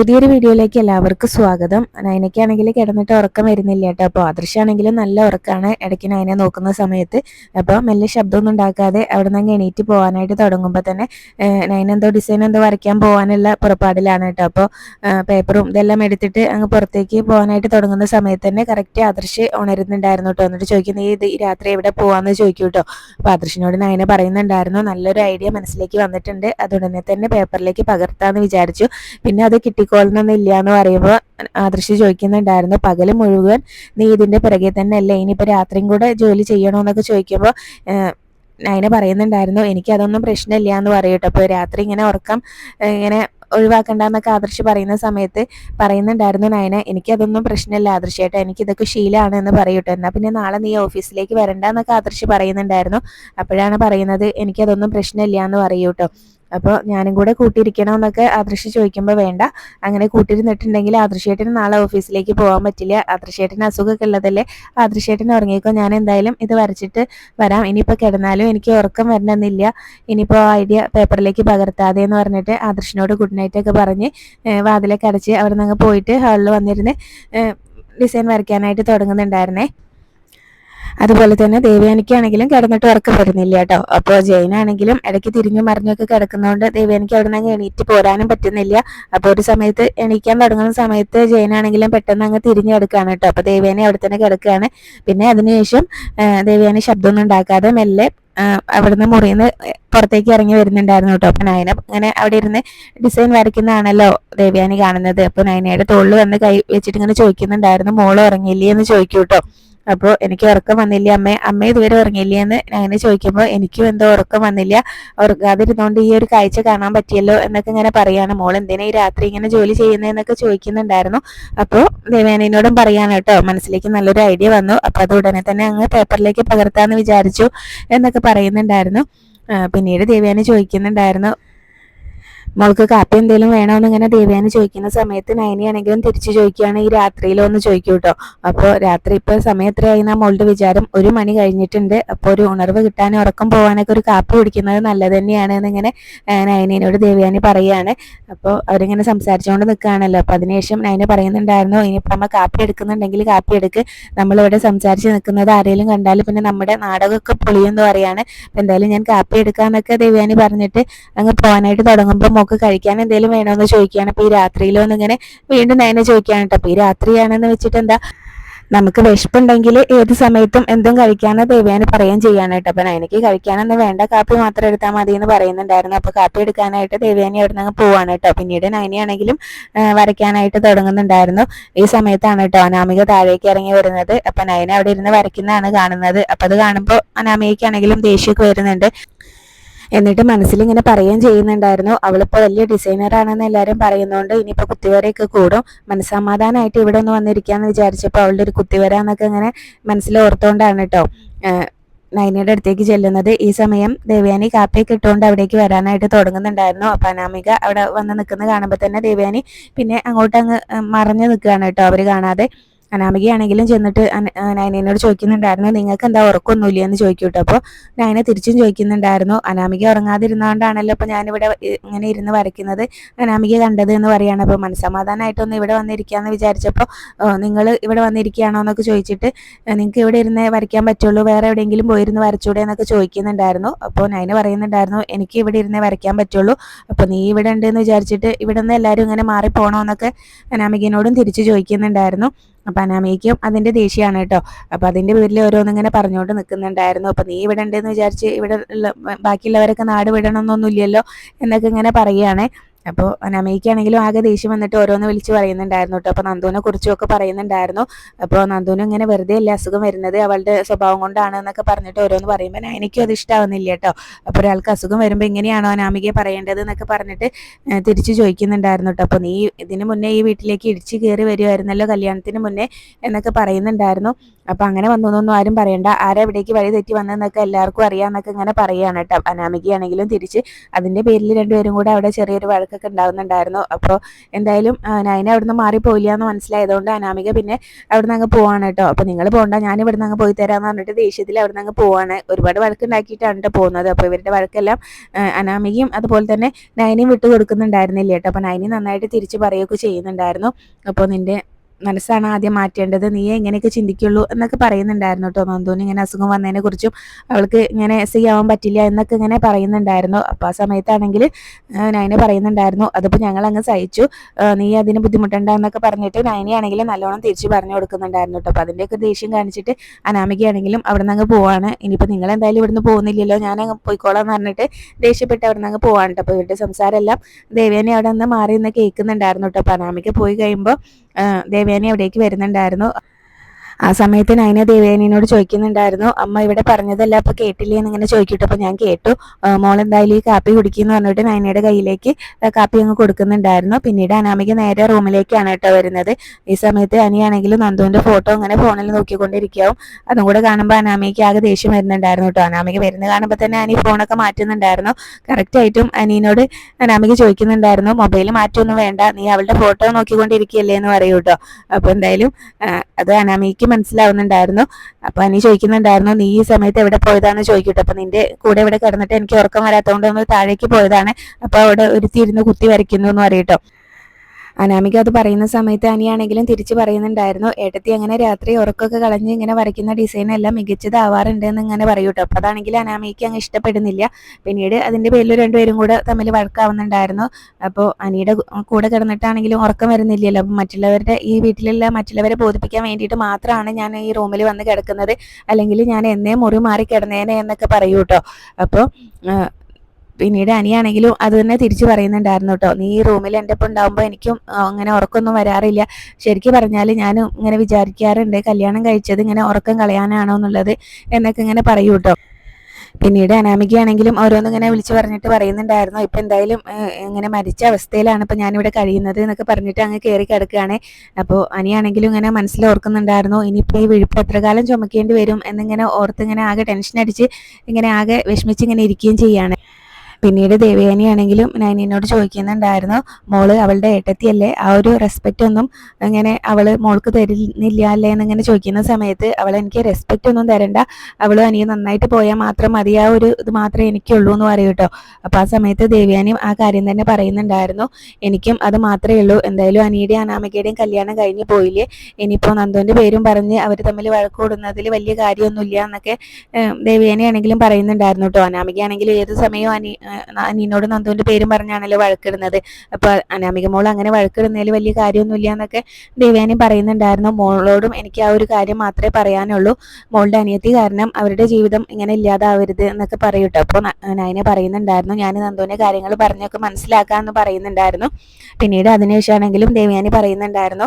പുതിയൊരു വീഡിയോയിലേക്ക് എല്ലാവർക്കും സ്വാഗതം. നയനയ്ക്കാണെങ്കിൽ കിടന്നിട്ട് ഉറക്കം വരുന്നില്ല കേട്ടോ. അപ്പോൾ ആദർശാണെങ്കിലും നല്ല ഉറക്കമാണ് ഇടയ്ക്ക് നയനെ നോക്കുന്ന സമയത്ത്. അപ്പോൾ മെല്ലെ ശബ്ദമൊന്നും ഉണ്ടാക്കാതെ അവിടെ നിന്ന് എണീറ്റ് പോകാനായിട്ട് തുടങ്ങുമ്പോൾ തന്നെ എന്തോ ഡിസൈൻ എന്തോ വരയ്ക്കാൻ പോകാനുള്ള പുറപ്പാടിലാണ് കേട്ടോ. അപ്പോൾ പേപ്പറും ഇതെല്ലാം എടുത്തിട്ട് അങ്ങ് പുറത്തേക്ക് പോകാനായിട്ട് തുടങ്ങുന്ന സമയത്ത് തന്നെ കറക്റ്റ് അദൃശ്യ ഉണരുന്നുണ്ടായിരുന്നു കേട്ടോ. എന്നിട്ട് ചോദിക്കുന്നത് ഈ ഇത് രാത്രി എവിടെ പോകാമെന്ന് ചോദിക്കും കേട്ടോ അപ്പോൾ അദൃശ്യനോട് നൈന പറയുന്നുണ്ടായിരുന്നു നല്ലൊരു ഐഡിയ മനസ്സിലേക്ക് വന്നിട്ടുണ്ട്. അതുടനെ തന്നെ പേപ്പറിലേക്ക് പകർത്താമെന്ന് വിചാരിച്ചു. പിന്നെ അത് കിട്ടിക്കോളണമെന്ന് ഇല്ല എന്ന് പറയുമ്പോൾ ആദർശി ചോദിക്കുന്നുണ്ടായിരുന്നു പകൽ മുഴുവൻ നീ ഇതിന്റെ പിറകെ തന്നെ അല്ലേ ഇനിയിപ്പോ രാത്രിയും കൂടെ ജോലി ചെയ്യണോന്നൊക്കെ ചോദിക്കുമ്പോൾ നയന പറയുന്നുണ്ടായിരുന്നു എനിക്ക് അതൊന്നും പ്രശ്നമില്ല എന്ന് പറയട്ടോ. അപ്പോൾ രാത്രി ഇങ്ങനെ ഉറക്കം ഇങ്ങനെ ഒഴിവാക്കണ്ടെന്നൊക്കെ ആദർശ് പറയുന്ന സമയത്ത് പറയുന്നുണ്ടായിരുന്നു നയന എനിക്കതൊന്നും പ്രശ്നമില്ല ആദർശേട്ടാ എനിക്കിതൊക്കെ ശീലമാണ് എന്ന് പറയൂട്ടോ. എന്നാൽ പിന്നെ നാളെ നീ ഓഫീസിലേക്ക് വരണ്ട എന്നൊക്കെ ആദർശ് പറയുന്നുണ്ടായിരുന്നു. അപ്പോഴാണ് പറയുന്നത് എനിക്കതൊന്നും പ്രശ്നമില്ല എന്ന് പറയൂട്ടോ. അപ്പോൾ ഞാനും കൂടെ കൂട്ടിയിരിക്കണം എന്നൊക്കെ ആദർശ് ചോദിക്കുമ്പോൾ വേണ്ട. അങ്ങനെ കൂട്ടിയിരുന്നിട്ടുണ്ടെങ്കിൽ ആദർശേട്ടന് നാളെ ഓഫീസിലേക്ക് പോകാൻ പറ്റില്ല. ആദർശേട്ടന് അസുഖമൊക്കെ ഉള്ളതല്ലേ? ആദർശേട്ടന് ഉറങ്ങിക്കോ. ഞാൻ എന്തായാലും ഇത് വരച്ചിട്ട് വരാം. ഇനിയിപ്പോൾ കിടന്നാലും എനിക്ക് ഉറക്കം വരണമെന്നില്ല. ഇനിയിപ്പോൾ ഐഡിയ പേപ്പറിലേക്ക് പകർത്താതെ എന്ന് പറഞ്ഞിട്ട് ആദർശിനോട് ഗുഡ് നൈറ്റ് ഒക്കെ പറഞ്ഞ് വാതിലൊക്കെ അടച്ച് അവിടെ നിന്ന് പോയിട്ട് ഹാളിൽ വന്നിരുന്ന് ഡിസൈൻ വരയ്ക്കാനായിട്ട് തുടങ്ങുന്നുണ്ടായിരുന്നേ. അതുപോലെ തന്നെ ദേവയാനിക്കാണെങ്കിലും കിടന്നിട്ട് ഉറക്കം വരുന്നില്ല കേട്ടോ. അപ്പോൾ ജയനാണെങ്കിലും ഇടയ്ക്ക് തിരിഞ്ഞു മറിഞ്ഞൊക്കെ കിടക്കുന്നതുകൊണ്ട് ദേവയാനിക്ക് അവിടെ നിന്ന് എണീറ്റ് പോരാനും പറ്റുന്നില്ല. അപ്പോൾ ഒരു സമയത്ത് എണീക്കാൻ തുടങ്ങുന്ന സമയത്ത് ജയനാണെങ്കിലും പെട്ടെന്ന് അങ്ങ് തിരിഞ്ഞു കിടക്കുകയാണ് കേട്ടോ. അപ്പോൾ ദേവയാനി അവിടെ തന്നെ കിടക്കുകയാണ്. പിന്നെ അതിനുശേഷം ദേവയാനി ശബ്ദമൊന്നും ഉണ്ടാക്കാതെ മെല്ലെ അവിടുന്ന് മുറിയിൽ നിന്ന് പുറത്തേക്ക് ഇറങ്ങി വരുന്നുണ്ടായിരുന്നു കേട്ടോ. അപ്പൊ നയന അങ്ങനെ അവിടെ ഇരുന്ന് ഡിസൈൻ വരയ്ക്കുന്നതാണല്ലോ ദേവയാനി കാണുന്നത്. അപ്പൊ നയനയുടെ തോളിൽ വന്ന് കൈ വെച്ചിട്ട് ഇങ്ങനെ ചോദിക്കുന്നുണ്ടായിരുന്നു. മോൾ ഉറങ്ങിയില്ലേ എന്ന് ചോദിക്കും കേട്ടോ. അപ്പോൾ എനിക്ക് ഉറക്കം വന്നില്ല. അമ്മേ അമ്മ ഇതുവരെ ഉറങ്ങില്ലെന്ന് അങ്ങനെ ചോദിക്കുമ്പോൾ എനിക്കും എന്തോ ഉറക്കം വന്നില്ല. ഉറങ്ങാതിരുന്നോണ്ട് ഈ ഒരു കാഴ്ച കാണാൻ പറ്റിയല്ലോ എന്നൊക്കെ ഇങ്ങനെ പറയാണ്. മോൾ എന്തിനാ ഈ രാത്രി ഇങ്ങനെ ജോലി ചെയ്യുന്നതെന്നൊക്കെ ചോദിക്കുന്നുണ്ടായിരുന്നു. അപ്പോൾ ദേവേനോടും പറയാണ് കേട്ടോ മനസ്സിലേക്ക് നല്ലൊരു ഐഡിയ വന്നു. അപ്പോൾ അത് ഉടനെ തന്നെ അങ്ങ് പേപ്പറിലേക്ക് പകർത്താന്ന് വിചാരിച്ചു എന്നൊക്കെ പറയുന്നുണ്ടായിരുന്നു. പിന്നീട് ദേവയാനി ചോദിക്കുന്നുണ്ടായിരുന്നു മോൾക്ക് കാപ്പി എന്തെങ്കിലും വേണോന്ന് ഇങ്ങനെ ദേവയാനി ചോദിക്കുന്ന സമയത്ത് നയനിയാണെങ്കിലും തിരിച്ചു ചോദിക്കുകയാണ് ഈ രാത്രിയിലോ ഒന്ന് ചോദിക്കും കേട്ടോ. അപ്പോൾ രാത്രി ഇപ്പൊ സമയം എത്രയായി മോളുടെ വിചാരം ഒരു മണി കഴിഞ്ഞിട്ടുണ്ട്. അപ്പോൾ ഒരു ഉണർവ് കിട്ടാനും ഉറക്കം പോകാനൊക്കെ ഒരു കാപ്പി കുടിക്കുന്നത് നല്ലത് തന്നെയാണ് എന്നിങ്ങനെ ആ, നയനിനോട് ദേവയാനി പറയാണ്. അപ്പോൾ അവരിങ്ങനെ സംസാരിച്ചുകൊണ്ട് നിൽക്കുകയാണല്ലോ. അപ്പോൾ അതിനുശേഷം നയന പറയുന്നുണ്ടായിരുന്നു ഇനിയിപ്പോൾ നമ്മൾ കാപ്പി എടുക്കുന്നുണ്ടെങ്കിൽ കാപ്പി എടുക്ക്. നമ്മളിവിടെ സംസാരിച്ച് നിൽക്കുന്നത് ആരെങ്കിലും കണ്ടാൽ പിന്നെ നമ്മുടെ നാടകമൊക്കെ പൊളിയെന്ന് പറയാണ്. എന്തായാലും ഞാൻ കാപ്പി എടുക്കാന്നൊക്കെ ദേവയാനി പറഞ്ഞിട്ട് അങ്ങ് പോകാനായിട്ട് തുടങ്ങുമ്പോൾ മോക്ക് കഴിക്കാൻ എന്തെങ്കിലും വേണമെന്ന് ചോദിക്കുകയാണ്. അപ്പോൾ ഈ രാത്രിയിലോ എന്നിങ്ങനെ വീണ്ടും നയന ചോദിക്കുകയാണ് കേട്ടോ. അപ്പോൾ ഈ രാത്രിയാണെന്ന് വെച്ചിട്ട് എന്താ? നമുക്ക് വിശപ്പുണ്ടെങ്കിൽ ഏത് സമയത്തും എന്തും കഴിക്കാന്ന് ദേവയാനി പറയുകയും ചെയ്യാണ് കേട്ടോ. അപ്പൊ എനിക്ക് കഴിക്കാനൊന്നും വേണ്ട. കാപ്പി മാത്രം എടുത്താൽ മതി എന്ന് പറയുന്നുണ്ടായിരുന്നു. അപ്പൊ കാപ്പി എടുക്കാനായിട്ട് ദേവയാനി അവിടെ നിന്ന് പോവാണ് കേട്ടോ. പിന്നീട് നയനിയാണെങ്കിലും ആ, വരയ്ക്കാനായിട്ട് തുടങ്ങുന്നുണ്ടായിരുന്നു. ഈ സമയത്താണ് കേട്ടോ അനാമിക താഴേക്ക് ഇറങ്ങി വരുന്നത്. അപ്പൊ നയന അവിടെ ഇരുന്ന് വരയ്ക്കുന്നതാണ് കാണുന്നത്. അപ്പൊ അത് കാണുമ്പോൾ അനാമികയ്ക്കാണെങ്കിലും ദേഷ്യമൊക്കെ വരുന്നുണ്ട്. എന്നിട്ട് മനസ്സിൽ ഇങ്ങനെ പറയുകയും ചെയ്യുന്നുണ്ടായിരുന്നു. അവളിപ്പോ വലിയ ഡിസൈനർ ആണെന്ന് എല്ലാവരും പറയുന്നതുകൊണ്ട് ഇനിയിപ്പോ കുത്തിവരയൊക്കെ കൂടും. മനസ്സമാധാനമായിട്ട് ഇവിടെ ഒന്ന് വന്നിരിക്കാന്ന് വിചാരിച്ചപ്പോൾ അവളുടെ ഒരു കുത്തിവര എന്നൊക്കെ ഇങ്ങനെ മനസ്സിൽ ഓർത്തോണ്ടാണ് കേട്ടോ നൈനയുടെ അടുത്തേക്ക് ചെല്ലുന്നത്. ഈ സമയം ദേവയാനി കാപ്പിയൊക്കെ ഇട്ടുകൊണ്ട് അവിടേക്ക് വരാനായിട്ട് തുടങ്ങുന്നുണ്ടായിരുന്നു. അപ്പൊ അനാമിക അവിടെ വന്ന് നിൽക്കുന്നത് കാണുമ്പോൾ തന്നെ ദേവയാനി പിന്നെ അങ്ങോട്ട് അങ്ങ് മറഞ്ഞു നിൽക്കുകയാണ് കേട്ടോ അവർ കാണാതെ. അനാമികയാണെങ്കിലും ചെന്നിട്ട് നൈനയോട് ചോദിക്കുന്നുണ്ടായിരുന്നു നിങ്ങൾക്ക് എന്താ ഉറക്കമൊന്നുമില്ല എന്ന് ചോദിക്കും കേട്ടോ അപ്പോൾ നയന തിരിച്ചും ചോദിക്കുന്നുണ്ടായിരുന്നു അനാമിക ഉറങ്ങാതിരുന്നതുകൊണ്ടാണല്ലോ അപ്പോൾ ഞാനിവിടെ ഇങ്ങനെ ഇരുന്ന് വരയ്ക്കുന്നത്. അനാമിക കണ്ടത് എന്ന് പറയുകയാണ് അപ്പോൾ മനസ്സമാധാനമായിട്ടൊന്ന് ഇവിടെ വന്നിരിക്കുകയെന്ന് വിചാരിച്ചപ്പോൾ നിങ്ങൾ ഇവിടെ വന്നിരിക്കുകയാണോ? എന്നൊക്കെ ചോദിച്ചിട്ട് നിങ്ങൾക്ക് ഇവിടെ ഇരുന്ന് വരയ്ക്കാൻ പറ്റുള്ളൂ. വേറെ എവിടെയെങ്കിലും പോയിരുന്ന് വരച്ചൂടെ? എന്നൊക്കെ ചോദിക്കുന്നുണ്ടായിരുന്നു. അപ്പോൾ നയന പറയുന്നുണ്ടായിരുന്നു എനിക്ക് ഇവിടെ ഇരുന്ന് വരയ്ക്കാൻ പറ്റുള്ളൂ. അപ്പോൾ നീ ഇവിടെ ഉണ്ടെന്ന് വിചാരിച്ചിട്ട് ഇവിടെ നിന്ന് എല്ലാവരും ഇങ്ങനെ മാറി പോകണമെന്നൊക്കെ അനാമികനോടും തിരിച്ച് ചോദിക്കുന്നുണ്ടായിരുന്നു. അപ്പൊ അനാമികയ്ക്കും അതിന്റെ ദേഷ്യമാണ് കേട്ടോ. അപ്പൊ അതിന്റെ പേരിൽ ഓരോന്നിങ്ങനെ പറഞ്ഞുകൊണ്ട് നിൽക്കുന്നുണ്ടായിരുന്നു അപ്പൊ നീ ഇവിടെ ഉണ്ടെന്ന് വിചാരിച്ച് ഇവിടെ ബാക്കിയുള്ളവരൊക്കെ നാട് വിടണമെന്നൊന്നുമില്ലല്ലോ എന്നൊക്കെ ഇങ്ങനെ പറയുകയാണ്. അപ്പോൾ അനമ്മയ്ക്കാണെങ്കിലും ആകെ ദേഷ്യം വന്നിട്ട് ഓരോന്ന് വിളിച്ച് പറയുന്നുണ്ടായിരുന്നു കേട്ടോ അപ്പോൾ നന്ദുവിനെ കുറിച്ചും ഒക്കെ പറയുന്നുണ്ടായിരുന്നു. അപ്പോൾ നന്ദുവിന് ഇങ്ങനെ വെറുതെ അല്ല അസുഖം വരുന്നത്? അവളുടെ സ്വഭാവം കൊണ്ടാണ് എന്നൊക്കെ പറഞ്ഞിട്ട് ഓരോന്ന് പറയുമ്പോൾ എനിക്കും അത് ഇഷ്ടാവുന്നില്ല കേട്ടോ അപ്പോൾ ഒരാൾക്ക് അസുഖം വരുമ്പോൾ ഇങ്ങനെയാണോ അനാമികയെ പറയേണ്ടത് എന്നൊക്കെ പറഞ്ഞിട്ട് തിരിച്ചു ചോദിക്കുന്നുണ്ടായിരുന്നു കേട്ടോ അപ്പോൾ നീ ഇതിന് മുന്നേ ഈ വീട്ടിലേക്ക് ഇടിച്ച് കയറി വരുമായിരുന്നല്ലോ കല്യാണത്തിന് മുന്നേ എന്നൊക്കെ പറയുന്നുണ്ടായിരുന്നു. അപ്പം അങ്ങനെ വന്നൊന്നും ആരും പറയണ്ട. ആരെവിടേക്ക് വഴി തെറ്റി വന്നതെന്നൊക്കെ എല്ലാവർക്കും അറിയാമെന്നൊക്കെ ഇങ്ങനെ പറയുകയാണ് കേട്ടോ. അനാമികയാണെങ്കിലും തിരിച്ച് അതിന്റെ പേരിൽ രണ്ടുപേരും കൂടെ അവിടെ ചെറിയൊരു വഴക്കൊക്കെ ഉണ്ടാവുന്നുണ്ടായിരുന്നു. അപ്പോൾ എന്തായാലും നയന അവിടുന്ന് മാറിപ്പോയില്ല എന്ന് മനസ്സിലായതുകൊണ്ട് അനാമിക പിന്നെ അവിടുന്ന് അങ്ങ് പോവാണ് കേട്ടോ. അപ്പോൾ നിങ്ങൾ പോകണ്ട ഞാൻ ഇവിടുന്ന് അങ്ങ് പോയി തരാമെന്ന് പറഞ്ഞിട്ട് ദേഷ്യത്തിൽ അവിടുന്ന് അങ്ങ് പോവാണ്. ഒരുപാട് വഴക്കുണ്ടാക്കിയിട്ടാണ് കേട്ടോ പോകുന്നത്. അപ്പോൾ ഇവരുടെ വഴക്കെല്ലാം അനാമികയും അതുപോലെ തന്നെ നയനയും വിട്ടു കൊടുക്കുന്നുണ്ടായിരുന്നില്ല കേട്ടോ അപ്പോൾ നയനി നന്നായിട്ട് തിരിച്ച് പറയുകയൊക്കെ ചെയ്യുന്നുണ്ടായിരുന്നു. അപ്പോൾ നിന്റെ മനസ്സാണ് ആദ്യം മാറ്റേണ്ടത്. നീ എങ്ങനെയൊക്കെ ചിന്തിക്കുള്ളൂ എന്നൊക്കെ പറയുന്നുണ്ടായിരുന്നു കേട്ടോ നന്ദുവിന്. ഇങ്ങനെ അസുഖം വന്നതിനെ കുറിച്ചും അവൾക്ക് ഇങ്ങനെ ഐ ആവാൻ പറ്റില്ല എന്നൊക്കെ ഇങ്ങനെ പറയുന്നുണ്ടായിരുന്നു. അപ്പോൾ ആ സമയത്താണെങ്കിൽ നയനെ പറയുന്നുണ്ടായിരുന്നു അതിപ്പോൾ ഞങ്ങൾ അങ്ങ് സഹിച്ചു നീ അതിന് ബുദ്ധിമുട്ടണ്ട എന്നൊക്കെ പറഞ്ഞിട്ട് നയനെയാണെങ്കിലും നല്ലോണം തിരിച്ചു പറഞ്ഞു കൊടുക്കുന്നുണ്ടായിരുന്നു കേട്ടോ. അപ്പം അതിന്റെയൊക്കെ ദേഷ്യം കാണിച്ചിട്ട് അനാമികയാണെങ്കിലും അവിടെ നിന്ന് അങ്ങ് പോവാണ്. ഇനിയിപ്പോൾ നിങ്ങൾ എന്തായാലും ഇവിടുന്ന് പോകുന്നില്ലല്ലോ. ഞാൻ അങ്ങ് പോയിക്കോളാം എന്ന് പറഞ്ഞിട്ട് ദേഷ്യപ്പെട്ട് അവിടെ നിന്ന് അങ്ങ് പോവാണ് കേട്ടോ. അപ്പോൾ ഇവരുടെ സംസാരമെല്ലാം ദേവേനെ അവിടെ നിന്ന് മാറി നിന്ന് കേൾക്കുന്നുണ്ടായിരുന്നു കേട്ടോ. അപ്പം അനാമിക പോയി കഴിയുമ്പോൾ ദേവേനെ അവിടേക്ക് വരുന്നുണ്ടായിരുന്നു. ആ സമയത്ത് നയന ദേവേനോട് ചോദിക്കുന്നുണ്ടായിരുന്നു അമ്മ ഇവിടെ പറഞ്ഞതല്ല അപ്പൊ കേട്ടില്ലേ? എന്നിങ്ങനെ ചോദിക്കട്ടു. അപ്പൊ ഞാൻ കേട്ടു. മോൾ എന്തായാലും ഈ കാപ്പി കുടിക്കുന്നു പറഞ്ഞിട്ട് നയനയുടെ കയ്യിലേക്ക് കാപ്പി അങ്ങ് കൊടുക്കുന്നുണ്ടായിരുന്നു. പിന്നീട് അനാമിക നേരെ റൂമിലേക്കാണ് കേട്ടോ വരുന്നത്. ഈ സമയത്ത് അനിയാണെങ്കിലും നന്ദുവിന്റെ ഫോട്ടോ അങ്ങനെ ഫോണിൽ നോക്കിക്കൊണ്ടിരിക്കാവും. അതും കൂടെ കാണുമ്പോൾ അനാമിക്ക് ആകെ ദേഷ്യം വരുന്നുണ്ടായിരുന്നു കേട്ടോ. അനാമിക വരുന്ന കാണുമ്പോൾ തന്നെ അനി ഫോണൊക്കെ മാറ്റുന്നുണ്ടായിരുന്നു. കറക്റ്റ് ആയിട്ടും അനീനോട് അനാമിക ചോദിക്കുന്നുണ്ടായിരുന്നു മൊബൈൽ മാറ്റൊന്നും വേണ്ട നീ അവളുടെ ഫോട്ടോ നോക്കിക്കൊണ്ടിരിക്കുകയല്ലേ എന്ന് പറയൂ കേട്ടോ. അപ്പൊ എന്തായാലും അത് അനാമിക്ക് മനസ്സിലാവുന്നുണ്ടായിരുന്നു. അപ്പോൾ അനി ചോദിക്കുന്നുണ്ടായിരുന്നു നീ ഈ സമയത്ത് എവിടെ പോയതാണെന്ന് ചോദിക്കട്ടെ. അപ്പോൾ നിന്റെ കൂടെ ഇവിടെ കിടന്നിട്ട് എനിക്ക് ഉറക്കം വരാത്തതുകൊണ്ട് ഒന്ന് താഴേക്ക് പോയതാണ്. അപ്പോൾ അവിടെ ഒരുത്തിരുന്ന് കുത്തി വരയ്ക്കുന്നു എന്ന് പറയട്ടോ. അനാമിക അത് പറയുന്ന സമയത്ത് അനിയാണെങ്കിലും തിരിച്ചു പറയുന്നുണ്ടായിരുന്നു ഏട്ടത്തി അങ്ങനെ രാത്രി ഉറക്കമൊക്കെ കളഞ്ഞ് ഇങ്ങനെ വരയ്ക്കുന്ന ഡിസൈൻ എല്ലാം മികച്ചതാവാറുണ്ട് എന്ന് ഇങ്ങനെ പറയൂട്ടോ. അപ്പോൾ അതാണെങ്കിൽ അനാമിക്ക് അങ്ങ് ഇഷ്ടപ്പെടുന്നില്ല. പിന്നീട് അതിന്റെ പേരിൽ രണ്ടുപേരും കൂടെ തമ്മിൽ വഴക്കാവുന്നുണ്ടായിരുന്നു. അപ്പോൾ അനിയുടെ കൂടെ കിടന്നിട്ടാണെങ്കിലും ഉറക്കം വരുന്നില്ലല്ലോ. അപ്പോൾ മറ്റുള്ളവരുടെ ഈ വീട്ടിലുള്ള മറ്റുള്ളവരെ ബോധിപ്പിക്കാൻ വേണ്ടിയിട്ട് മാത്രമാണ് ഞാൻ ഈ റൂമിൽ വന്ന് കിടക്കുന്നത്. അല്ലെങ്കിൽ ഞാൻ എന്നേ മുറി മാറി കിടന്നേനെ എന്നൊക്കെ പറയൂട്ടോ. അപ്പോൾ പിന്നീട് അനിയാണെങ്കിലും അത് തന്നെ തിരിച്ചു പറയുന്നുണ്ടായിരുന്നു കേട്ടോ. നീ റൂമിൽ എന്റെ ഒപ്പം ഉണ്ടാകുമ്പോൾ എനിക്കും അങ്ങനെ ഉറക്കമൊന്നും വരാറില്ല. ശരിക്കും പറഞ്ഞാൽ ഞാൻ ഇങ്ങനെ വിചാരിക്കാറുണ്ട്. കല്യാണം കഴിച്ചത് ഇങ്ങനെ ഉറക്കം കളയാനാണോ എന്നുള്ളത് എന്നൊക്കെ ഇങ്ങനെ പറയൂ കേട്ടോ. പിന്നീട് അനാമികയാണെങ്കിലും ഓരോന്നിങ്ങനെ വിളിച്ചു പറഞ്ഞിട്ട് പറയുന്നുണ്ടായിരുന്നു. ഇപ്പം എന്തായാലും ഇങ്ങനെ മരിച്ച അവസ്ഥയിലാണ് ഇപ്പം ഞാനിവിടെ കഴിയുന്നത് എന്നൊക്കെ പറഞ്ഞിട്ട് അങ്ങ് കയറി കിടക്കുകയാണ്. അപ്പോൾ അനിയാണെങ്കിലും ഇങ്ങനെ മനസ്സിൽ ഓർക്കുന്നുണ്ടായിരുന്നു. ഇനിയിപ്പോൾ ഈ വിഴുപ്പ് എത്ര കാലം ചുമക്കേണ്ടി വരും? എന്നിങ്ങനെ ഓർത്ത് ഇങ്ങനെ ആകെ ടെൻഷൻ അടിച്ച് ഇങ്ങനെ ആകെ വിഷമിച്ച് ഇങ്ങനെ ഇരിക്കുകയും ചെയ്യുകയാണ് പിന്നീട് ദേവയാനിയാണെങ്കിലും നൈനിനോട് ചോദിക്കുന്നുണ്ടായിരുന്നു മോൾ അവളുടെ ഏട്ടത്തിയല്ലേ? ആ ഒരു റെസ്പെക്റ്റ് ഒന്നും അങ്ങനെ അവൾ മോൾക്ക് തരുന്നില്ല അല്ലേ? എന്നിങ്ങനെ ചോദിക്കുന്ന സമയത്ത് അവൾ എനിക്ക് റെസ്പെക്റ്റ് ഒന്നും തരണ്ട. അവൾ അനിയ നന്നായിട്ട് പോയാൽ മാത്രം മതി. ആ ഒരു ഇത് മാത്രമേ എനിക്കുള്ളൂ എന്ന് പറയൂ കേട്ടോ. അപ്പൊ ആ സമയത്ത് ദേവയാനിയും ആ കാര്യം തന്നെ പറയുന്നുണ്ടായിരുന്നു. എനിക്കും അത് മാത്രമേ ഉള്ളൂ. എന്തായാലും അനിയുടെയും അനാമികയുടെയും കല്യാണം കഴിഞ്ഞു പോയില്ലേ? ഇനിയിപ്പോ നന്ദുവിന്റെ പേരും പറഞ്ഞ് അവർ തമ്മിൽ വഴക്കൂടുന്നതിൽ വലിയ കാര്യമൊന്നുമില്ല എന്നൊക്കെ ദേവയാനിയാണെങ്കിലും പറയുന്നുണ്ടായിരുന്നു കേട്ടോ. അനാമികയാണെങ്കിലും ഏത് സമയവും അനി അനീനോട് നന്ദുവിന്റെ പേരും പറഞ്ഞാണല്ലോ വഴക്കിടുന്നത്. അപ്പോൾ അനാമിക മോൾ അങ്ങനെ വഴക്കിടുന്നതിൽ വലിയ കാര്യമൊന്നുമില്ല എന്നൊക്കെ ദേവയാനി പറയുന്നുണ്ടായിരുന്നു. മോളോടും എനിക്ക് ആ ഒരു കാര്യം മാത്രമേ പറയാനുള്ളൂ. മോളുടെ അനിയത്തി കാരണം അവരുടെ ജീവിതം ഇങ്ങനെ ഇല്ലാതാവരുത് എന്നൊക്കെ പറയൂട്ടോ. അപ്പോൾ നയനെ പറയുന്നുണ്ടായിരുന്നു. ഞാൻ നന്ദുവിന്റെ കാര്യങ്ങൾ പറഞ്ഞൊക്കെ മനസ്സിലാക്കാമെന്ന് പറയുന്നുണ്ടായിരുന്നു. പിന്നീട് അതിനുശേഷമാണെങ്കിലും ദേവയാനി പറയുന്നുണ്ടായിരുന്നു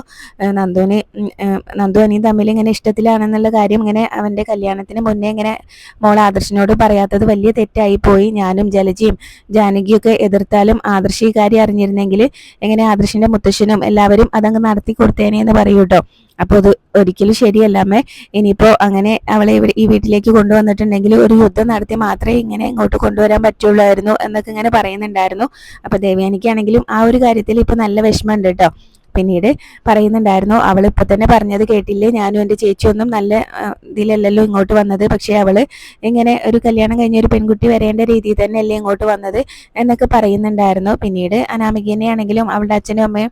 നന്ദുവിന് നന്ദു അനിയും തമ്മിൽ ഇങ്ങനെ ഇഷ്ടത്തിലാണെന്നുള്ള കാര്യം ഇങ്ങനെ അവന്റെ കല്യാണത്തിന് മുന്നേ ഇങ്ങനെ മോൾ ആദർശിനോട് പറയാത്തത് വലിയ തെറ്റായി പോയി ഞാനും ജലജിയും ജാനകിയും ജാനകിയൊക്കെ എതിർത്താലും ആദർശി കാര്യം അറിഞ്ഞിരുന്നെങ്കിൽ എങ്ങനെ ആദർശിന്റെ മുത്തശ്ശനും എല്ലാവരും അതങ്ങ് നടത്തി കൊടുത്തേനെ എന്ന് പറയൂ കേട്ടോ. അപ്പോൾ അത് ഒരിക്കലും ശരിയല്ലാമേ ഇനിയിപ്പോ അങ്ങനെ അവളെ ഈ വീട്ടിലേക്ക് കൊണ്ടുവന്നിട്ടുണ്ടെങ്കിൽ ഒരു യുദ്ധം നടത്തി മാത്രമേ ഇങ്ങനെ ഇങ്ങോട്ട് കൊണ്ടുവരാൻ പറ്റുള്ളായിരുന്നു എന്നൊക്കെ ഇങ്ങനെ പറയുന്നുണ്ടായിരുന്നു. അപ്പോൾ ദേവയാനിക്കാണെങ്കിലും ആ ഒരു കാര്യത്തിൽ ഇപ്പൊ നല്ല വിഷമമുണ്ട് കേട്ടോ. പിന്നീട് പറയുന്നുണ്ടായിരുന്നു അവൾ ഇപ്പൊ തന്നെ പറഞ്ഞത് കേട്ടില്ലേ? ഞാനും എന്റെ ചേച്ചിയൊന്നും നല്ല ഇതിലല്ലല്ലോ ഇങ്ങോട്ട് വന്നത്. പക്ഷേ അവൾ ഇങ്ങനെ ഒരു കല്യാണം കഴിഞ്ഞ ഒരു പെൺകുട്ടി വരേണ്ട രീതിയിൽ തന്നെയല്ലേ ഇങ്ങോട്ട് വന്നത് എന്നൊക്കെ പറയുന്നുണ്ടായിരുന്നു. പിന്നീട് അനാമികനെ ആണെങ്കിലും അവളുടെ അച്ഛനും അമ്മയും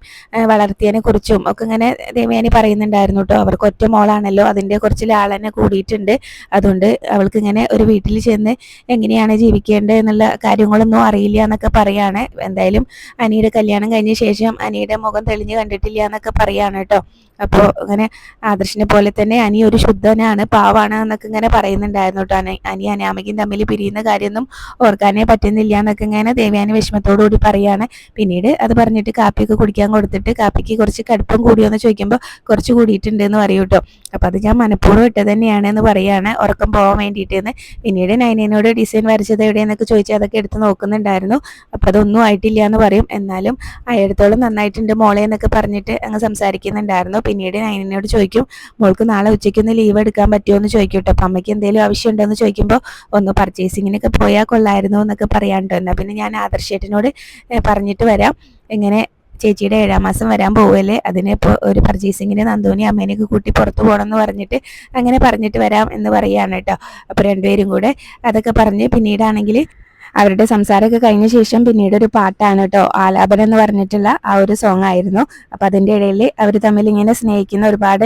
വളർത്തിയതിനെ കുറിച്ചും ഒക്കെ ഇങ്ങനെ ദേവയാനി പറയുന്നുണ്ടായിരുന്നു കേട്ടോ. അവർക്ക് ഒറ്റ മോളാണല്ലോ. അതിന്റെ കുറച്ച് ലാളനെ കൂടിയിട്ടുണ്ട്. അതുകൊണ്ട് അവൾക്ക് ഇങ്ങനെ ഒരു വീട്ടിൽ ചെന്ന് എങ്ങനെയാണ് ജീവിക്കേണ്ടത് എന്നുള്ള കാര്യങ്ങളൊന്നും അറിയില്ല എന്നൊക്കെ പറയാണ്. എന്തായാലും അനിയുടെ കല്യാണം കഴിഞ്ഞ ശേഷം അനിയുടെ മുഖം തെളിഞ്ഞ് കണ്ടിട്ടില്ല എന്നൊക്കെ പറയാണ് കേട്ടോ. അപ്പോൾ ഇങ്ങനെ ആദർശിനെ പോലെ തന്നെ അനി ഒരു ശുദ്ധനാണ് പാവാണ് എന്നൊക്കെ ഇങ്ങനെ പറയുന്നുണ്ടായിരുന്നു കേട്ടോ അനി. അനി അനാമിക്കും തമ്മിൽ പിരിയുന്ന കാര്യമൊന്നും ഓർക്കാനേ പറ്റുന്നില്ല എന്നൊക്കെ ഇങ്ങനെ ദേവയാനി വിഷമത്തോടു കൂടി പറയാണ്. പിന്നീട് അത് പറഞ്ഞിട്ട് കാപ്പിയൊക്കെ കുടിക്കാൻ കൊടുത്തിട്ട് കാപ്പിക്ക് കുറച്ച് കടുപ്പം കൂടിയോ എന്ന് ചോദിക്കുമ്പോൾ കുറച്ച് കൂടിയിട്ടുണ്ട് എന്ന് പറയും കേട്ടോ. അപ്പോൾ അത് ഞാൻ മനഃപൂർവം ഇട്ട് തന്നെയാണ് എന്ന് പറയുകയാണ് ഉറക്കം പോകാൻ വേണ്ടിയിട്ടെന്ന്. പിന്നീട് നൈനേനോട് ഡിസൈൻ വരച്ചത് എവിടെയെന്നൊക്കെ ചോദിച്ചാൽ അതൊക്കെ എടുത്ത് നോക്കുന്നുണ്ടായിരുന്നു. അപ്പോൾ അതൊന്നും ആയിട്ടില്ല എന്ന് പറയും. എന്നാലും അയടത്തോളം നന്നായിട്ടുണ്ട് മോളെ എന്നൊക്കെ പറഞ്ഞിട്ട് അങ്ങ് സംസാരിക്കുന്നുണ്ടായിരുന്നു. പിന്നീട് നൈനേനോട് ചോദിക്കും മോൾക്ക് നാളെ ഉച്ചയ്ക്കൊന്ന് ലീവ് എടുക്കാൻ പറ്റുമോ എന്ന് ചോദിക്കും കേട്ടോ അപ്പം അമ്മയ്ക്ക് എന്തെങ്കിലും ആവശ്യമുണ്ടോ എന്ന് ചോദിക്കുമ്പോൾ ഒന്ന് പർച്ചേസിങ്ങിനൊക്കെ പോയാൽ കൊള്ളായിരുന്നു എന്നൊക്കെ പറയാനുണ്ടോ എന്നാൽ പിന്നെ ഞാൻ ആദർശേട്ടനോട് പറഞ്ഞിട്ട് വരാം. ഇങ്ങനെ ചേച്ചിയുടെ ഏഴാം മാസം വരാൻ പോവല്ലേ? അതിന് ഇപ്പോൾ ഒരു പർച്ചേസിങ്ങിന് നന്ദോനി അമ്മേനെയൊക്കെ കൂട്ടി പുറത്ത് പോകണം എന്ന് പറഞ്ഞിട്ട് അങ്ങനെ പറഞ്ഞിട്ട് വരാം എന്ന് പറയുകയാണ് കേട്ടോ. അപ്പോൾ രണ്ടുപേരും കൂടെ അതൊക്കെ പറഞ്ഞ് പിന്നീടാണെങ്കിൽ അവരുടെ സംസാരമൊക്കെ കഴിഞ്ഞ ശേഷം പിന്നീട് ഒരു പാട്ടാണ് കേട്ടോ ആലാപനം എന്ന് പറഞ്ഞിട്ടുള്ള ആ ഒരു സോങ് ആയിരുന്നു. അപ്പൊ അതിന്റെ ഇടയിൽ അവർ തമ്മിൽ ഇങ്ങനെ സ്നേഹിക്കുന്ന ഒരുപാട്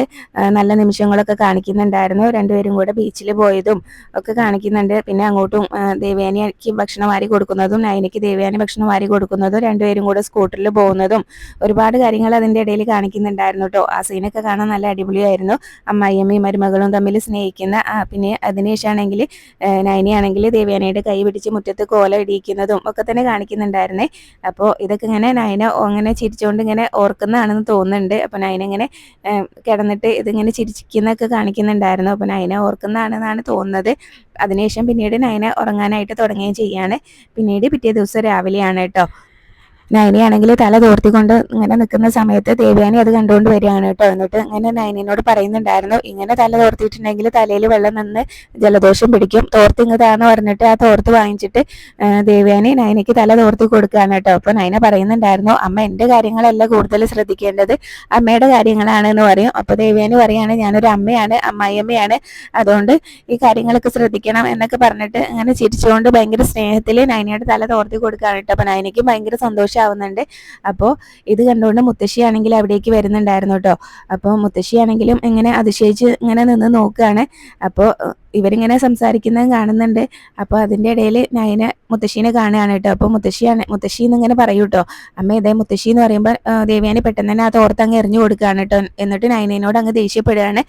നല്ല നിമിഷങ്ങളൊക്കെ കാണിക്കുന്നുണ്ടായിരുന്നു. രണ്ടുപേരും കൂടെ ബീച്ചിൽ പോയതും ഒക്കെ കാണിക്കുന്നുണ്ട്. പിന്നെ അങ്ങോട്ടും ദേവയാനിക്ക് ഭക്ഷണം വാരി കൊടുക്കുന്നതും നയനയ്ക്ക് ദേവയാനി ഭക്ഷണം വാരി കൊടുക്കുന്നതും രണ്ടുപേരും കൂടെ സ്കൂട്ടറിൽ പോകുന്നതും ഒരുപാട് കാര്യങ്ങൾ അതിന്റെ ഇടയിൽ കാണിക്കുന്നുണ്ടായിരുന്നു കേട്ടോ. ആ സീനൊക്കെ കാണാൻ നല്ല അടിപൊളിയായിരുന്നു. അമ്മായിയമ്മയും മരുമകളും തമ്മിൽ സ്നേഹിക്കുന്ന പിന്നെ അതിനുശേഷമാണെങ്കിൽ നയനയാണെങ്കിൽ ദേവയാനയുടെ കൈ പിടിച്ച് മുറ്റത്ത് കോല ഇടിയിക്കുന്നതും ഒക്കെ തന്നെ കാണിക്കുന്നുണ്ടായിരുന്നേ. അപ്പോൾ ഇതൊക്കെ ഇങ്ങനെ നയന അങ്ങനെ ചിരിച്ചുകൊണ്ട് ഇങ്ങനെ ഓർക്കുന്നതാണെന്ന് തോന്നുന്നുണ്ട്. അപ്പോൾ നയന ഇങ്ങനെ കിടന്നിട്ട് ഇതിങ്ങനെ ചിരിക്കുന്നൊക്കെ കാണിക്കുന്നുണ്ടായിരുന്നു. അപ്പോൾ നയന ഓർക്കുന്നതാണെന്നാണ് തോന്നുന്നത്. അതിനുശേഷം പിന്നീട് നയന ഉറങ്ങാനായിട്ട് തുടങ്ങുകയും ചെയ്യാണ്. പിന്നീട് പിറ്റേ ദിവസം രാവിലെയാണ് കേട്ടോ. നയനിയാണെങ്കിൽ തല തോർത്തിക്കൊണ്ട് ഇങ്ങനെ നിൽക്കുന്ന സമയത്ത് ദേവയാനി അത് കണ്ടുകൊണ്ട് വരികയാണ് കേട്ടോ. എന്നിട്ട് ഇങ്ങനെ നയനിനോട് പറയുന്നുണ്ടായിരുന്നു ഇങ്ങനെ തല തോർത്തിയിട്ടുണ്ടെങ്കിൽ തലയിൽ വെള്ളം നിന്ന് ജലദോഷം പിടിക്കും. തോർത്തിങ്ങതാന്ന് പറഞ്ഞിട്ട് ആ തോർത്ത് വാങ്ങിച്ചിട്ട് ദേവയാനി നയനിക്ക് തല തോർത്തി കൊടുക്കുകയാണ് കേട്ടോ. അപ്പോൾ നയന പറയുന്നുണ്ടായിരുന്നു അമ്മ എന്റെ കാര്യങ്ങളല്ല കൂടുതൽ ശ്രദ്ധിക്കേണ്ടത്. അമ്മയുടെ കാര്യങ്ങളാണ് എന്ന് പറയും. അപ്പോൾ ദേവയാനി പറയാണ് ഞാനൊരു അമ്മയാണ് അമ്മായിയമ്മയാണ്. അതുകൊണ്ട് ഈ കാര്യങ്ങളൊക്കെ ശ്രദ്ധിക്കണം എന്നൊക്കെ പറഞ്ഞിട്ട് അങ്ങനെ ചിരിച്ചുകൊണ്ട് ഭയങ്കര സ്നേഹത്തിൽ നയനയുടെ തല തോർത്തി കൊടുക്കുകയാണ് കേട്ടോ. അപ്പോൾ നയനയ്ക്ക് ഭയങ്കര സന്തോഷം ആവുന്നുണ്ട്. അപ്പോൾ ഇത് കണ്ടുകൊണ്ട് മുത്തശ്ശിയാണെങ്കിൽ അവിടേക്ക് വരുന്നുണ്ടായിരുന്നു കേട്ടോ അപ്പോൾ മുത്തശ്ശിയാണെങ്കിലും ഇങ്ങനെ അതിശയിച്ച് ഇങ്ങനെ നിന്ന് നോക്കുകയാണ് അപ്പോൾ ഇവരിങ്ങനെ സംസാരിക്കുന്നത് കാണുന്നുണ്ട്. അപ്പോൾ അതിന്റെ ഇടയിൽ നയന മുത്തശ്ശീനെ കാണുകയാണ് കേട്ടോ അപ്പോൾ മുത്തശ്ശിയാണ് മുത്തശ്ശി എന്നിങ്ങനെ പറയൂ കേട്ടോ അമ്മ ഇതേ മുത്തശ്ശി എന്ന് പറയുമ്പോൾ ദേവ്യാനി പെട്ടെന്ന് തന്നെ ആ തോർത്ത് അങ്ങ് എറിഞ്ഞു കൊടുക്കുകയാണ് കേട്ടോ എന്നിട്ട് നയനയോട് അങ്ങ് ദേഷ്യപ്പെടുകയാണ്.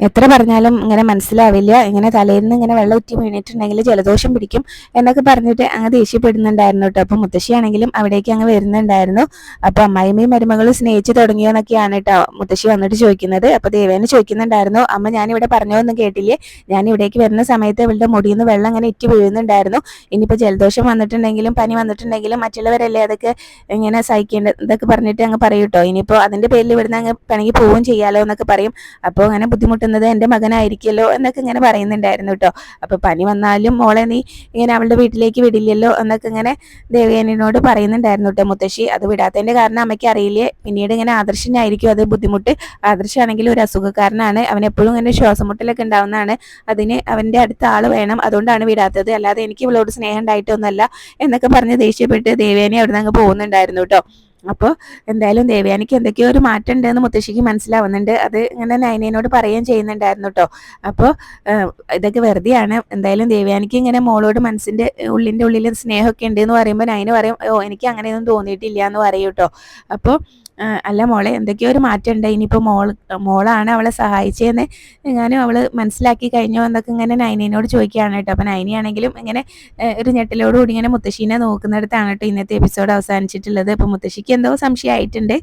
എത്ര പറഞ്ഞാലും ഇങ്ങനെ മനസ്സിലാവില്ല. ഇങ്ങനെ തലയിൽ നിന്ന് ഇങ്ങനെ വെള്ളം ഉറ്റി വീണിട്ടുണ്ടെങ്കിൽ ജലദോഷം പിടിക്കും എന്നൊക്കെ പറഞ്ഞിട്ട് അങ്ങ് ദേഷ്യപ്പെടുന്നുണ്ടായിരുന്നു കേട്ടോ. അപ്പോൾ മുത്തശ്ശിയാണെങ്കിലും അവിടേക്ക് അങ്ങ് വരുന്നുണ്ടായിരുന്നു. അപ്പോൾ അമ്മായിമ്മയും മരുമകളും സ്നേഹിച്ച് തുടങ്ങിയോന്നൊക്കെയാണ് കേട്ടോ മുത്തശ്ശി വന്നിട്ട് ചോദിക്കുന്നത്. അപ്പോൾ ദേവേനെ ചോദിക്കുന്നുണ്ടായിരുന്നു അമ്മ ഞാൻ ഇവിടെ പറഞ്ഞോ ഒന്നും കേട്ടില്ലേ? ഞാൻ ഇവിടേക്ക് വരുന്ന സമയത്ത് ഇവളുടെ മുടിയിൽ നിന്ന് വെള്ളം അങ്ങനെ ഇറ്റി വീഴുന്നുണ്ടായിരുന്നു. ഇനിയിപ്പോ ജലദോഷം വന്നിട്ടുണ്ടെങ്കിലും പനി വന്നിട്ടുണ്ടെങ്കിലും മറ്റുള്ളവരല്ലേ അതൊക്കെ ഇങ്ങനെ സഹിക്കേണ്ടത്? ഇതൊക്കെ പറഞ്ഞിട്ട് അങ്ങ് പറയൂട്ടോ ഇനിയിപ്പോ അതിന്റെ പേരിൽ ഇവിടുന്ന് അങ്ങ് പിണങ്ങി പോവുകയും ചെയ്യാലോ എന്നൊക്കെ പറയും. അപ്പോൾ അങ്ങനെ ബുദ്ധിമുട്ട് കിട്ടുന്നത് എന്റെ മകനായിരിക്കുമല്ലോ എന്നൊക്കെ ഇങ്ങനെ പറയുന്നുണ്ടായിരുന്നു കേട്ടോ. അപ്പോൾ പനി വന്നാലും മോളെ നീ ഇങ്ങനെ അവളുടെ വീട്ടിലേക്ക് വിടില്ലല്ലോ എന്നൊക്കെ ഇങ്ങനെ ദേവയാനിനോട് പറയുന്നുണ്ടായിരുന്നു കേട്ടോ. മുത്തശ്ശി അത് വിടാത്തതിന്റെ കാരണം അമ്മയ്ക്ക് അറിയില്ലേ? പിന്നീട് ഇങ്ങനെ ആദർശനായിരിക്കും. അത് ബുദ്ധിമുട്ട്. ആദർശാണെങ്കിൽ ഒരു അസുഖക്കാരനാണ്. അവൻ എപ്പോഴും ഇങ്ങനെ ശ്വാസമുട്ടലൊക്കെ ഉണ്ടാവുന്നതാണ്. അതിന് അവന്റെ അടുത്ത ആൾ വേണം. അതുകൊണ്ടാണ് വിടാത്തത്. അല്ലാതെ എനിക്ക് ഇവളോട് സ്നേഹം ഉണ്ടായിട്ടൊന്നുമല്ല എന്നൊക്കെ പറഞ്ഞ് ദേഷ്യപ്പെട്ട് ദേവേനെ അവിടെ നിന്ന് അങ്ങ് പോകുന്നുണ്ടായിരുന്നു കേട്ടോ. അപ്പോൾ എന്തായാലും ദേവയാനിക്ക് എന്തൊക്കെയോ ഒരു മാറ്റം ഉണ്ടെന്ന് മുത്തശ്ശിക്ക് മനസ്സിലാവുന്നുണ്ട്. അത് ഇങ്ങനെ നയനയോട് പറയുകയും ചെയ്യുന്നുണ്ടായിരുന്നു കേട്ടോ അപ്പോൾ ഇതൊക്കെ വെറുതെയാണ്. എന്തായാലും ദേവയാനിക്ക് ഇങ്ങനെ മോളോട് മനസ്സിന്റെ ഉള്ളിന്റെ ഉള്ളിൽ സ്നേഹമൊക്കെ ഉണ്ട് എന്ന് പറയുമ്പോൾ നയന് പറയും ഓ എനിക്ക് അങ്ങനെയൊന്നും തോന്നിയിട്ടില്ല എന്ന് പറയും കേട്ടോ അപ്പോൾ അല്ല മോളെ എന്തൊക്കെയോ ഒരു മാറ്റം ഉണ്ട് ഇനിയിപ്പോൾ മോൾ മോളാണ് അവളെ സഹായിച്ചതെന്ന് ഞാനും അവൾ മനസ്സിലാക്കി കഴിഞ്ഞോ എന്നൊക്കെ ഇങ്ങനെ നൈനീനോട് ചോദിക്കുകയാണ് കേട്ടോ. അപ്പോൾ നൈനിയാണെങ്കിലും ഇങ്ങനെ ഒരു ഞെട്ടലോടുകൂടി ഇങ്ങനെ മുത്തശ്ശീനെ നോക്കുന്നിടത്താണ് കേട്ടോ ഇന്നത്തെ എപ്പിസോഡ് അവസാനിച്ചിട്ടുള്ളത്. അപ്പോൾ മുത്തശ്ശിക്ക് എന്തോ സംശയമായിട്ടുണ്ട്.